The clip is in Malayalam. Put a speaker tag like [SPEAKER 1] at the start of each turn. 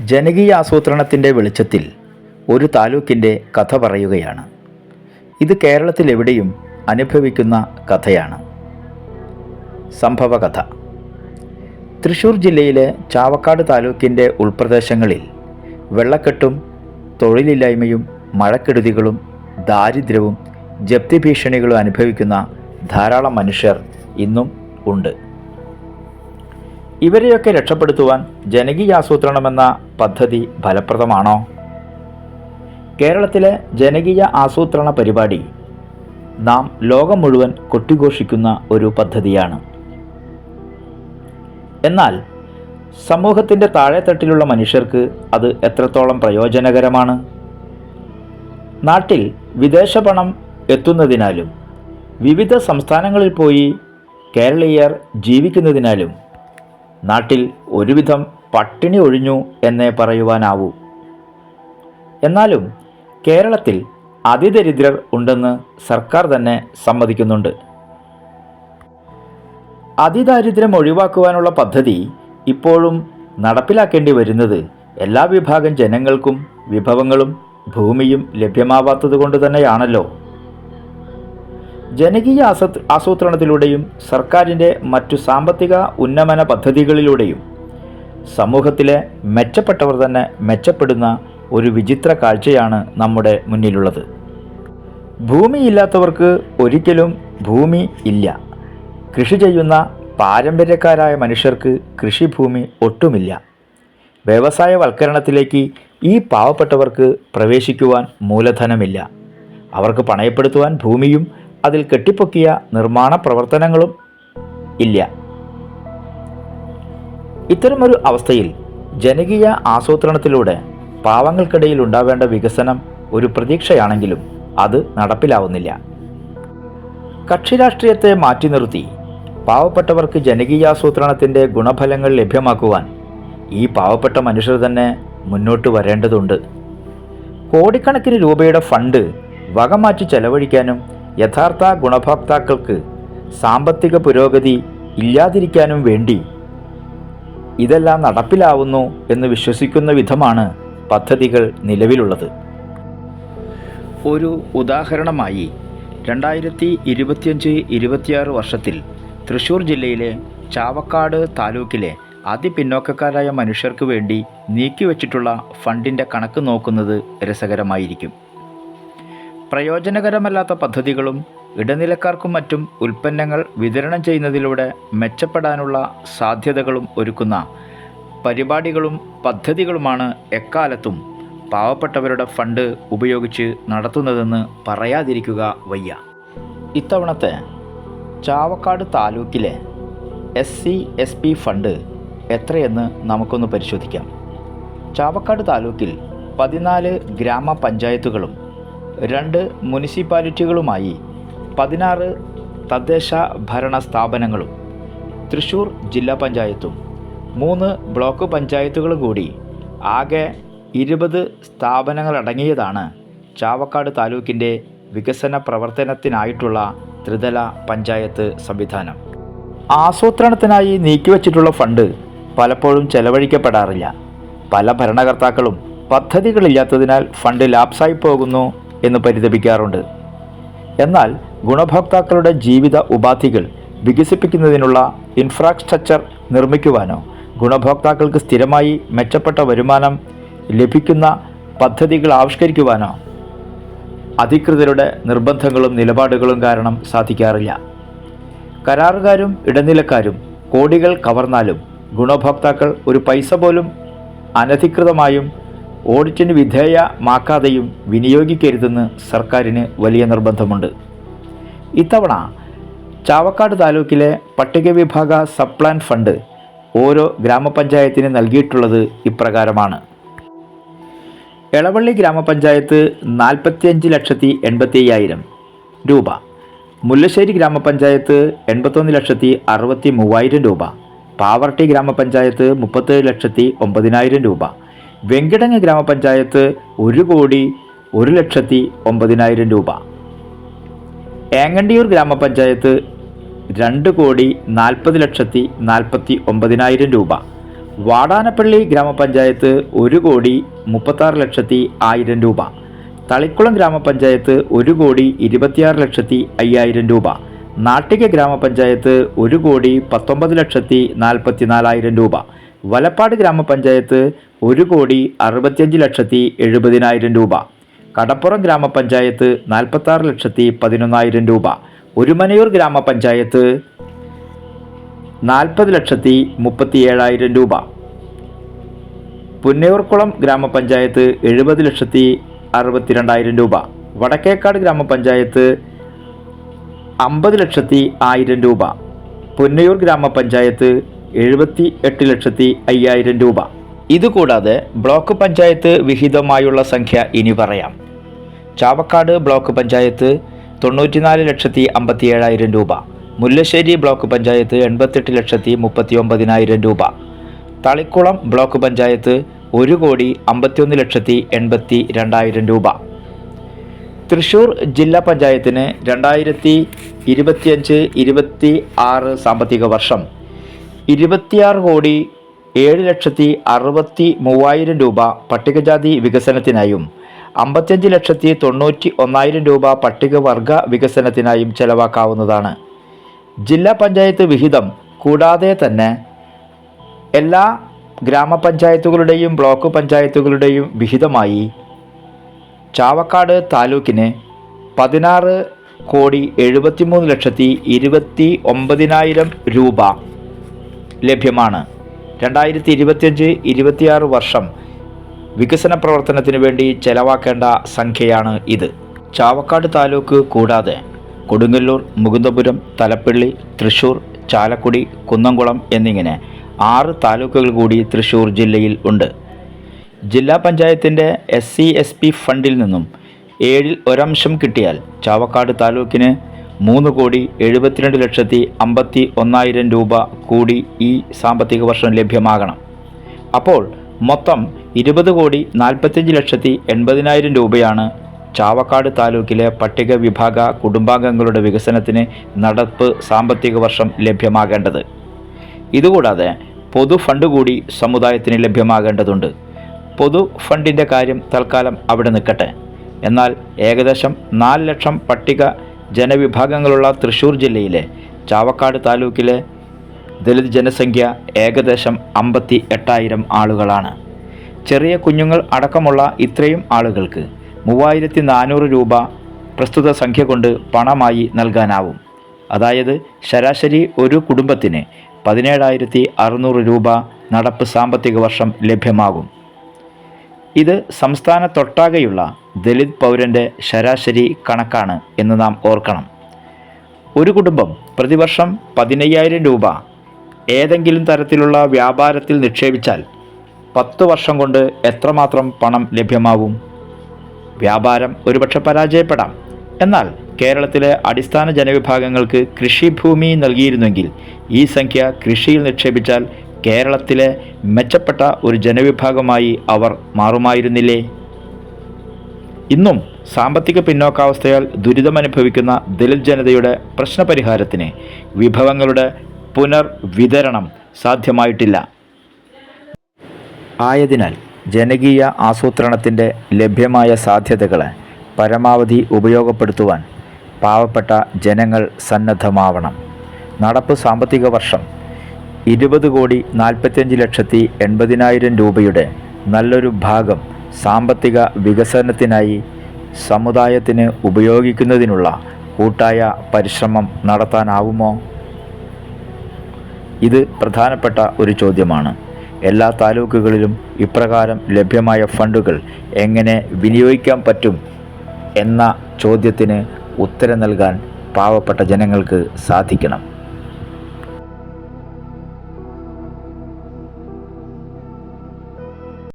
[SPEAKER 1] ജനകീയ ആസൂത്രണത്തിന്റെ വെളിച്ചത്തിൽ ഒരു താലൂക്കിന്റെ കഥ പറയുകയാണ്. ഇത് കേരളത്തിലെവിടെയും അനുഭവിക്കുന്ന കഥയാണ്. സംഭവകഥ. തൃശൂർ ജില്ലയിലെ ചാവക്കാട് താലൂക്കിന്റെ ഉൾപ്രദേശങ്ങളിൽ വെള്ളക്കെട്ടും തൊഴിലില്ലായ്മയും മഴക്കെടുതികളും ദാരിദ്ര്യവും ജപ്തി ഭീഷണികളും അനുഭവിക്കുന്ന ധാരാളം മനുഷ്യർ ഇന്നും ഉണ്ട്. ഇവരെയൊക്കെ രക്ഷപ്പെടുത്തുവാൻ ജനകീയാസൂത്രണമെന്ന പദ്ധതി ഫലപ്രദമാണോ? കേരളത്തിലെ ജനകീയ ആസൂത്രണ പരിപാടി നാം ലോകം മുഴുവൻ കൊട്ടിഘോഷിക്കുന്ന ഒരു പദ്ധതിയാണ്. എന്നാൽ സമൂഹത്തിന്റെ താഴെത്തട്ടിലുള്ള മനുഷ്യർക്ക് അത് എത്രത്തോളം പ്രയോജനകരമാണ്? നാട്ടിൽ വിദേശ പണം എത്തുന്നതിനാലും വിവിധ സംസ്ഥാനങ്ങളിൽ പോയി കേരളീയർ ജീവിക്കുന്നതിനാലും നാട്ടിൽ ഒരുവിധം പട്ടിണി ഒഴിഞ്ഞു എന്നേ പറയുവാനാവൂ. എന്നാലും കേരളത്തിൽ അതിദരിദ്രർ ഉണ്ടെന്ന് സർക്കാർ തന്നെ സമ്മതിക്കുന്നുണ്ട്. അതിദാരിദ്ര്യം ഒഴിവാക്കുവാനുള്ള പദ്ധതി ഇപ്പോഴും നടപ്പിലാക്കേണ്ടി വരുന്നത് എല്ലാ വിഭാഗം ജനങ്ങൾക്കും വിഭവങ്ങളും ഭൂമിയും ലഭ്യമാവാത്തത് കൊണ്ട് തന്നെയാണല്ലോ. ജനകീയ ആസൂ ആസൂത്രണത്തിലൂടെയും സർക്കാരിന്റെ മറ്റു സാമ്പത്തിക ഉന്നമന പദ്ധതികളിലൂടെയും സമൂഹത്തിലെ മെച്ചപ്പെട്ടവർ തന്നെ മെച്ചപ്പെടുന്ന ഒരു വിചിത്ര കാഴ്ചയാണ് നമ്മുടെ മുന്നിലുള്ളത്. ഭൂമിയില്ലാത്തവർക്ക് ഒരിക്കലും ഭൂമി ഇല്ല. കൃഷി ചെയ്യുന്ന പാരമ്പര്യക്കാരായ മനുഷ്യർക്ക് കൃഷിഭൂമി ഒട്ടുമില്ല. വ്യവസായവൽക്കരണത്തിലേക്ക് ഈ പാവപ്പെട്ടവർക്ക് പ്രവേശിക്കുവാൻ മൂലധനമില്ല. അവർക്ക് പണയപ്പെടുത്തുവാൻ ഭൂമിയും അതിൽ കെട്ടിപ്പൊക്കിയ നിർമ്മാണ പ്രവർത്തനങ്ങളും ഇല്ല. ഇത്തരമൊരു അവസ്ഥയിൽ ജനകീയ ആസൂത്രണത്തിലൂടെ പാവങ്ങൾക്കിടയിൽ ഉണ്ടാവേണ്ട വികസനം ഒരു പ്രതീക്ഷയാണെങ്കിലും അത് നടപ്പിലാവുന്നില്ല. കക്ഷി രാഷ്ട്രീയത്തെ മാറ്റി നിർത്തി പാവപ്പെട്ടവർക്ക് ജനകീയാസൂത്രണത്തിന്റെ ഗുണഫലങ്ങൾ ലഭ്യമാക്കുവാൻ ഈ പാവപ്പെട്ട മനുഷ്യർ തന്നെ മുന്നോട്ട് വരേണ്ടതുണ്ട്. കോടിക്കണക്കിന് രൂപയുടെ ഫണ്ട് വകമാറ്റി ചെലവഴിക്കാനും യഥാർത്ഥ ഗുണഭോക്താക്കൾക്ക് സാമ്പത്തിക പുരോഗതി ഇല്ലാതിരിക്കാനും വേണ്ടി ഇതെല്ലാം നടപ്പിലാവുന്നു എന്ന് വിശ്വസിക്കുന്ന വിധമാണ് പദ്ധതികൾ നിലവിലുള്ളത്. ഒരു ഉദാഹരണമായി രണ്ടായിരത്തി ഇരുപത്തിയഞ്ച് ഇരുപത്തിയാറ് വർഷത്തിൽ തൃശ്ശൂർ ജില്ലയിലെ ചാവക്കാട് താലൂക്കിലെ അതിപിന്നോക്കക്കാരായ മനുഷ്യർക്ക് വേണ്ടി നീക്കിവച്ചിട്ടുള്ള ഫണ്ടിന്റെ കണക്ക് നോക്കുന്നത് രസകരമായിരിക്കും. പ്രയോജനകരമല്ലാത്ത പദ്ധതികളും ഇടനിലക്കാർക്കും മറ്റും ഉൽപ്പന്നങ്ങൾ വിതരണം ചെയ്യുന്നതിലൂടെ മെച്ചപ്പെടാനുള്ള സാധ്യതകളും ഒരുക്കുന്ന പരിപാടികളും പദ്ധതികളുമാണ് എക്കാലത്തും പാവപ്പെട്ടവരുടെ ഫണ്ട് ഉപയോഗിച്ച് നടത്തുന്നതെന്ന് പറയാതിരിക്കുക വയ്യ. ഇത്തവണത്തെ ചാവക്കാട് താലൂക്കിലെ S C S P fund എത്രയെന്ന് നമുക്കൊന്ന് പരിശോധിക്കാം. ചാവക്കാട് താലൂക്കിൽ പതിനാല് ഗ്രാമപഞ്ചായത്തുകളും രണ്ട് മുനിസിപ്പാലിറ്റികളുമായി പതിനാറ് തദ്ദേശ ഭരണ സ്ഥാപനങ്ങളും തൃശ്ശൂർ ജില്ലാ പഞ്ചായത്തും മൂന്ന് ബ്ലോക്ക് പഞ്ചായത്തുകളും കൂടി ആകെ ഇരുപത് സ്ഥാപനങ്ങളടങ്ങിയതാണ് ചാവക്കാട് താലൂക്കിന്റെ വികസന പ്രവർത്തനത്തിനായിട്ടുള്ള ത്രിതല പഞ്ചായത്ത് സംവിധാനം. ആസൂത്രണത്തിനായി നീക്കിവച്ചിട്ടുള്ള ഫണ്ട് പലപ്പോഴും ചെലവഴിക്കപ്പെടാറില്ല. പല ഭരണകർത്താക്കളും പദ്ധതികളില്ലാത്തതിനാൽ ഫണ്ട് ലാപ്സായി പോകുന്നു എന്ന് പരിതപിക്കാറുണ്ട്. എന്നാൽ ഗുണഭോക്താക്കളുടെ ജീവിത ഉപാധികൾ വികസിപ്പിക്കുന്നതിനുള്ള ഇൻഫ്രാസ്ട്രക്ചർ നിർമ്മിക്കുവാനോ ഗുണഭോക്താക്കൾക്ക് സ്ഥിരമായി മെച്ചപ്പെട്ട വരുമാനം ലഭിക്കുന്ന പദ്ധതികൾ ആവിഷ്കരിക്കുവാനോ അധികൃതരുടെ നിർബന്ധങ്ങളും നിലപാടുകളും കാരണം സാധിക്കാറില്ല. കരാറുകാരും ഇടനിലക്കാരും കോടികൾ കവർന്നാലും ഗുണഭോക്താക്കൾ ഒരു പൈസ പോലും അനധികൃതമായും ഓഡിറ്റിന് വിധേയമാക്കാതെയും വിനിയോഗിക്കരുതെന്ന് സർക്കാരിന് വലിയ നിർബന്ധമുണ്ട്. ഇത്തവണ ചാവക്കാട് താലൂക്കിലെ പട്ടികവിഭാഗ സപ്ലാൻ ഫണ്ട് ഓരോ ഗ്രാമപഞ്ചായത്തിന് നൽകിയിട്ടുള്ളത് ഇപ്രകാരമാണ്. എളവള്ളി ഗ്രാമപഞ്ചായത്ത് നാൽപ്പത്തിയഞ്ച് ലക്ഷത്തി എൺപത്തി അയ്യായിരം രൂപ. മുല്ലശ്ശേരി ഗ്രാമപഞ്ചായത്ത് എൺപത്തൊന്ന് ലക്ഷത്തി അറുപത്തി മൂവായിരം രൂപ. പാവർട്ടി ഗ്രാമപഞ്ചായത്ത് മുപ്പത്തേഴ് ലക്ഷത്തി ഒമ്പതിനായിരം രൂപ. വെങ്കിടങ്ങ് ഗ്രാമപഞ്ചായത്ത് ഒരു കോടി ഒരു ലക്ഷത്തി ഒമ്പതിനായിരം രൂപ. ഏങ്ങണ്ടിയൂർ ഗ്രാമപഞ്ചായത്ത് രണ്ട് കോടി നാൽപ്പത് ലക്ഷത്തി നാൽപ്പത്തി ഒമ്പതിനായിരം രൂപ. വാടാനപ്പള്ളി ഗ്രാമപഞ്ചായത്ത് ഒരു കോടി മുപ്പത്താറ് ലക്ഷത്തി ആയിരം രൂപ. തളിക്കുളം ഗ്രാമപഞ്ചായത്ത് ഒരു കോടി ഇരുപത്തിയാറ് ലക്ഷത്തി അയ്യായിരം രൂപ. നാട്ടിക ഗ്രാമപഞ്ചായത്ത് ഒരു കോടി പത്തൊമ്പത് ലക്ഷത്തി നാൽപ്പത്തി നാലായിരം രൂപ. വലപ്പാട് ഗ്രാമപഞ്ചായത്ത് ഒരു കോടി അറുപത്തിയഞ്ച് ലക്ഷത്തി എഴുപതിനായിരം രൂപ. കടപ്പുറം ഗ്രാമപഞ്ചായത്ത് നാൽപ്പത്താറ് ലക്ഷത്തി പതിനൊന്നായിരം രൂപ. ഒരുമനയൂർ ഗ്രാമപഞ്ചായത്ത് നാൽപ്പത് ലക്ഷത്തി മുപ്പത്തി ഏഴായിരം രൂപ. പുന്നയൂർക്കുളം ഗ്രാമപഞ്ചായത്ത് എഴുപത് ലക്ഷത്തി അറുപത്തിരണ്ടായിരം രൂപ. വടക്കേക്കാട് ഗ്രാമപഞ്ചായത്ത് അമ്പത് ലക്ഷത്തി ആയിരം രൂപ. പുന്നയൂർ ഗ്രാമപഞ്ചായത്ത് എഴുപത്തി എട്ട് ലക്ഷത്തി അയ്യായിരം രൂപ. ഇതുകൂടാതെ ബ്ലോക്ക് പഞ്ചായത്ത് വിഹിതമായുള്ള സംഖ്യ ഇനി പറയാം. ചാവക്കാട് ബ്ലോക്ക് പഞ്ചായത്ത് തൊണ്ണൂറ്റിനാല് ലക്ഷത്തി അമ്പത്തി ഏഴായിരം രൂപ. മുല്ലശ്ശേരി ബ്ലോക്ക് പഞ്ചായത്ത് എൺപത്തെട്ട് ലക്ഷത്തി മുപ്പത്തി ഒമ്പതിനായിരം രൂപ. തളിക്കുളം ബ്ലോക്ക് പഞ്ചായത്ത് ഒരു കോടി അമ്പത്തിയൊന്ന് ലക്ഷത്തി എൺപത്തി രണ്ടായിരം രൂപ. തൃശൂർ ജില്ലാ പഞ്ചായത്തിന് രണ്ടായിരത്തി ഇരുപത്തിയഞ്ച് ഇരുപത്തി ആറ് സാമ്പത്തിക വർഷം. ഇരുപത്തിയാറ് കോടി ഏഴ് ലക്ഷത്തി അറുപത്തി മൂവായിരം രൂപ പട്ടികജാതി വികസനത്തിനായും അമ്പത്തിയഞ്ച് ലക്ഷത്തി തൊണ്ണൂറ്റി ഒന്നായിരം രൂപ പട്ടികവർഗ വികസനത്തിനായും ചെലവാക്കാവുന്നതാണ്. ജില്ലാ പഞ്ചായത്ത് വിഹിതം കൂടാതെ തന്നെ എല്ലാ ഗ്രാമപഞ്ചായത്തുകളുടെയും ബ്ലോക്ക് പഞ്ചായത്തുകളുടെയും വിഹിതമായി ചാവക്കാട് താലൂക്കിന് പതിനാറ് കോടി എഴുപത്തിമൂന്ന് ലക്ഷത്തി ഇരുപത്തി ഒമ്പതിനായിരം രൂപ ലഭ്യമാണ്. രണ്ടായിരത്തി ഇരുപത്തിയഞ്ച് ഇരുപത്തിയാറ് വർഷം വികസന പ്രവർത്തനത്തിന് വേണ്ടി ചെലവാക്കേണ്ട സംഖ്യയാണ് ഇത്. ചാവക്കാട് താലൂക്ക് കൂടാതെ കൊടുങ്ങല്ലൂർ മുകുന്ദപുരം തലപ്പള്ളി തൃശൂർ ചാലക്കുടി കുന്നംകുളം എന്നിങ്ങനെ ആറ് താലൂക്കുകൾ കൂടി തൃശൂർ ജില്ലയിൽ ഉണ്ട്. ജില്ലാ പഞ്ചായത്തിന്റെ എസ് സി എസ് പി ഫണ്ടിൽ നിന്നും ഏഴിൽ ഒരംശം കിട്ടിയാൽ ചാവക്കാട് താലൂക്കിന് മൂന്ന് കോടി എഴുപത്തിരണ്ട് ലക്ഷത്തി അമ്പത്തി ഒന്നായിരം രൂപ കൂടി ഈ സാമ്പത്തിക വർഷം ലഭ്യമാകണം. അപ്പോൾ മൊത്തം ഇരുപത് കോടി നാൽപ്പത്തിയഞ്ച് ലക്ഷത്തി എൺപതിനായിരം രൂപയാണ് ചാവക്കാട് താലൂക്കിലെ പട്ടിക വിഭാഗ കുടുംബാംഗങ്ങളുടെ വികസനത്തിന് നടപ്പ് സാമ്പത്തിക വർഷം ലഭ്യമാകേണ്ടത്. ഇതുകൂടാതെ പൊതു ഫണ്ട് കൂടി സമുദായത്തിന് ലഭ്യമാകേണ്ടതുണ്ട്. പൊതു ഫണ്ടിന്റെ കാര്യം തൽക്കാലം അവിടെ നിൽക്കട്ടെ. എന്നാൽ ഏകദേശം നാല് ലക്ഷം പട്ടിക ജനവിഭാഗങ്ങളുള്ള തൃശ്ശൂർ ജില്ലയിലെ ചാവക്കാട് താലൂക്കിലെ ദളിത് ജനസംഖ്യ ഏകദേശം അമ്പത്തി എട്ടായിരം ആളുകളാണ്. ചെറിയ കുഞ്ഞുങ്ങൾ അടക്കമുള്ള ഇത്രയും ആളുകൾക്ക് മൂവായിരത്തി നാനൂറ് രൂപ പ്രസ്തുത സംഖ്യ കൊണ്ട് പണമായി നൽകാനാവും. അതായത് ശരാശരി ഒരു കുടുംബത്തിന് പതിനേഴായിരത്തി അറുന്നൂറ് രൂപ നടപ്പ് സാമ്പത്തിക വർഷം ലഭ്യമാകും. ഇത് സംസ്ഥാനത്തൊട്ടാകെയുള്ള ദളിത് പൗരന്റെ ശരാശരി കണക്കാണ് എന്ന് നാം ഓർക്കണം. ഒരു കുടുംബം പ്രതിവർഷം പതിനയ്യായിരം രൂപ ഏതെങ്കിലും തരത്തിലുള്ള വ്യാപാരത്തിൽ നിക്ഷേപിച്ചാൽ പത്ത് വർഷം കൊണ്ട് എത്രമാത്രം പണം ലഭ്യമാവും വ്യാപാരം ഒരുപക്ഷെ പരാജയപ്പെടാം. എന്നാൽ കേരളത്തിലെ അടിസ്ഥാന ജനവിഭാഗങ്ങൾക്ക് കൃഷിഭൂമി നൽകിയിരുന്നെങ്കിൽ ഈ സംഖ്യ കൃഷിയിൽ നിക്ഷേപിച്ചാൽ കേരളത്തിലെ മെച്ചപ്പെട്ട ഒരു ജനവിഭാഗമായി അവർ മാറുമായിരുന്നില്ലേ? ഇന്നും സാമ്പത്തിക പിന്നോക്കാവസ്ഥയാൽ ദുരിതമനുഭവിക്കുന്ന ദലിത് ജനതയുടെ പ്രശ്നപരിഹാരത്തിന് വിഭവങ്ങളുടെ പുനർവിതരണം സാധ്യമായിട്ടില്ല. ആയതിനാൽ ജനകീയ ആസൂത്രണത്തിന്റെ ലഭ്യമായ സാധ്യതകളെ പരമാവധി ഉപയോഗപ്പെടുത്തുവാൻ പാവപ്പെട്ട ജനങ്ങൾ സന്നദ്ധമാവണം. നടപ്പ് സാമ്പത്തിക വർഷം ഇരുപത് കോടി നാൽപ്പത്തിയഞ്ച് ലക്ഷത്തി എൺപതിനായിരം രൂപയുടെ നല്ലൊരു ഭാഗം സാമ്പത്തിക വികസനത്തിനായി സമുദായത്തിന് ഉപയോഗിക്കുന്നതിനുള്ള കൂട്ടായ പരിശ്രമം നടത്താനാവുമോ? ഇത് പ്രധാനപ്പെട്ട ഒരു ചോദ്യമാണ്. എല്ലാ താലൂക്കുകളിലും ഇപ്രകാരം ലഭ്യമായ ഫണ്ടുകൾ എങ്ങനെ വിനിയോഗിക്കാൻ പറ്റും എന്ന ചോദ്യത്തിന് ഉത്തരം നൽകാൻ പാവപ്പെട്ട ജനങ്ങൾക്ക് സാധിക്കണം.